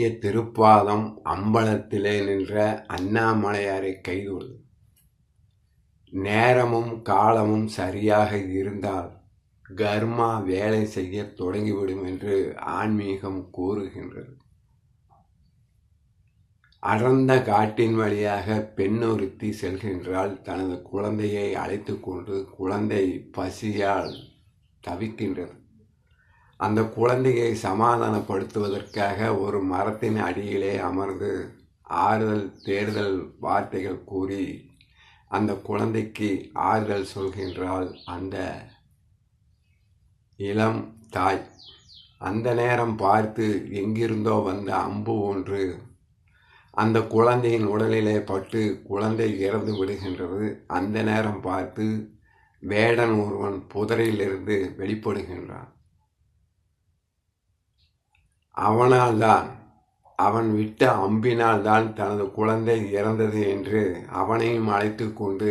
அடிய திருப்பாதம் அம்பலத்திலே நின்ற அண்ணாமலையாரை கைகொடு நேரமும் காலமும் சரியாக இருந்தால் கர்மா வேலை செய்ய தொடங்கிவிடும் என்று ஆன்மீகம் கூறுகின்றது. அடர்ந்த காட்டின் வழியாக பெண்ணொருத்தி செல்கின்றால் தனது குழந்தையை அழைத்து கொண்டு குழந்தை பசியால் தவிக்கின்றது. அந்த குழந்தையை சமாதானப்படுத்துவதற்காக ஒரு மரத்தின் அடியிலே அமர்ந்து ஆறுதல் தேர்தல் வார்த்தைகள் கூறி அந்த குழந்தைக்கு ஆறுதல் சொல்கின்றால் அந்த இளம் தாய். அந்த நேரம் பார்த்து எங்கிருந்தோ வந்த அம்பு ஒன்று அந்த குழந்தையின் உடலிலே பட்டு குழந்தை இறந்து விடுகின்றது. அந்த நேரம் பார்த்து வேடன் ஒருவன் புதரிலிருந்து வெளிப்படுகின்றான். அவனால்தான் அவன் விட்ட அம்பினால்தான் தனது குழந்தை இறந்தது என்று அவனையும் அழைத்து கொண்டு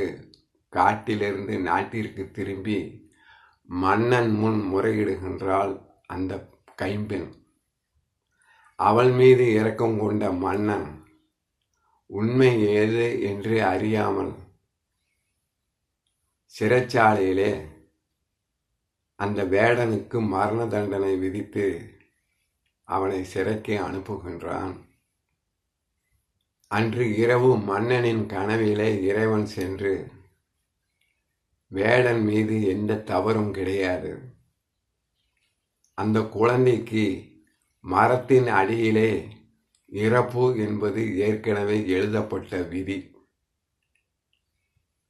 காட்டிலிருந்து நாட்டிற்கு திரும்பி மன்னன் முன் முறையிடுகின்றாள் அந்த கைம்பெண் அவள் மீது இரக்கம் கொண்ட மன்னன் உண்மை ஏது என்று அறியாமல் சிறைச்சாலையிலே அந்த வேடனுக்கு மரண தண்டனை விதித்து அவனை சிறைக்கு அனுப்புகின்றான். அன்று இரவு மன்னனின் கனவிலே இறைவன் சென்று வேடன் மீது எந்த தவறும் கிடையாது. அந்த குழந்தைக்கு மரத்தின் அடியிலே இறப்பு என்பது ஏற்கனவே எழுதப்பட்ட விதி.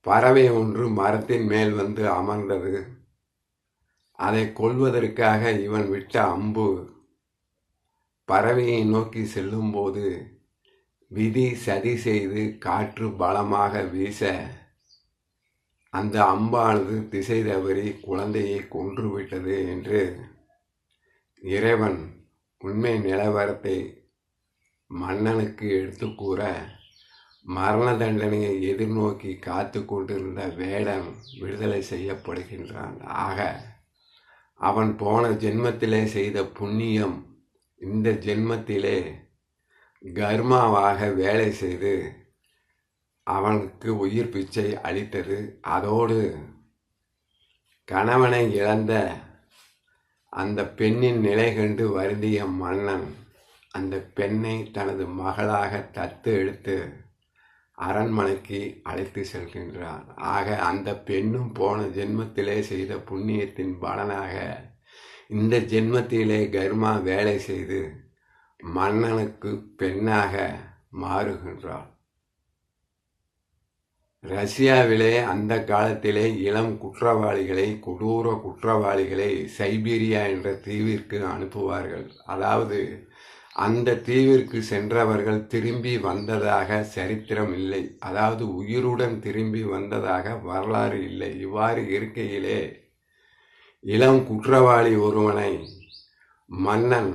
பறவை ஒன்று மரத்தின் மேல் வந்து அமர்ந்தது. அதை கொள்வதற்காக இவன் விட்ட அம்பு பறவையை நோக்கி செல்லும்போது விதி சதி செய்து காற்று பலமாக வீச அந்த அம்பானது திசை தவறி குழந்தையை கொன்றுவிட்டது என்று இறைவன் உண்மை நிலவரத்தை மன்னனுக்கு எடுத்து கூற மரண தண்டனையை எதிர்நோக்கி காத்து கொண்டிருந்த வேடன் விடுதலை செய்யப்படுகின்றான். ஆக அவன் போன ஜென்மத்திலே செய்த புண்ணியம் இந்த ஜென்மத்திலே கர்மாவாக வேலை செய்து அவனுக்கு உயிர் பிச்சை அளித்தது. அதோடு கணவனை இழந்த அந்த பெண்ணின் நிலை கண்டு வருந்திய மன்னன் அந்த பெண்ணை தனது மகளாக தத்து எடுத்து அரண்மனைக்கு அழைத்து செல்கின்றான். ஆக அந்த பெண்ணும் போன ஜென்மத்திலே செய்த புண்ணியத்தின் பலனாக இந்த ஜென்மத்திலே கர்மா வேலை செய்து மன்னனுக்கு பெண்ணாக மாறுகின்றாள். ரஷ்யாவிலே அந்த காலத்திலே இளம் குற்றவாளிகளை கொடூர குற்றவாளிகளை சைபீரியா என்ற தீவிற்கு அனுப்புவார்கள். அதாவது அந்த தீவிற்கு சென்றவர்கள் திரும்பி வந்ததாக சரித்திரம் இல்லை. அதாவது உயிருடன் திரும்பி வந்ததாக வரலாறு இல்லை. இவ்வாறு இருக்கையிலே இளம் குற்றவாளி ஒருவனை மன்னன்.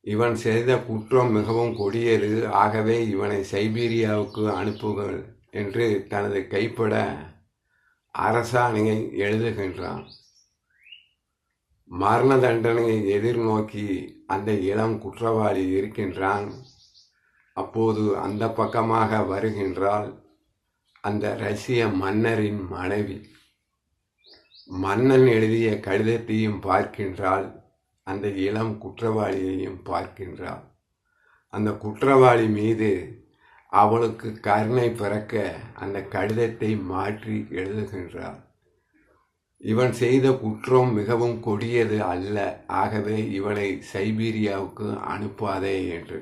இவன் செய்த குற்றம் மிகவும் கொடியது ஆகவே இவனை சைபீரியாவுக்கு அனுப்புகள் என்று தனது கைப்பட அரசாணையை எழுதுகின்றான். மரண தண்டனையை எதிர்நோக்கி அந்த இளம் குற்றவாளி இருக்கின்றான். அப்போது அந்த பக்கமாக வருகின்றால் அந்த ரஷ்ய மன்னரின் மனைவி. மன்னன் எழுதிய கடிதத்தையும் பார்க்கின்றாள். அந்த இளம் குற்றவாளியையும் பார்க்கின்றாள். அந்த குற்றவாளி மீது அவளுக்கு கருணை பிறக்க அந்த கடிதத்தை மாற்றி எழுதுகின்றாள். இவன் செய்த குற்றம் மிகவும் கொடியது அல்ல. ஆகவே இவனை சைபீரியாவுக்கு அனுப்பாதே என்று.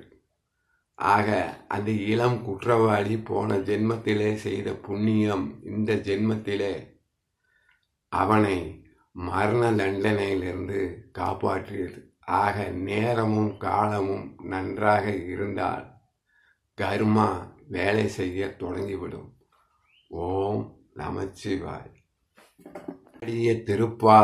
ஆக அந்த இளம் குற்றவாளி போன ஜென்மத்திலே செய்த புண்ணியம் இந்த ஜென்மத்திலே அவனை மரண தண்டனையிலிருந்து காப்பாற்றியது. ஆக நேரமும் காலமும் நன்றாக இருந்தால் கர்மா வேலை செய்ய தொடங்கிவிடும். ஓம் நமச்சிவாய். அடிய திருப்பா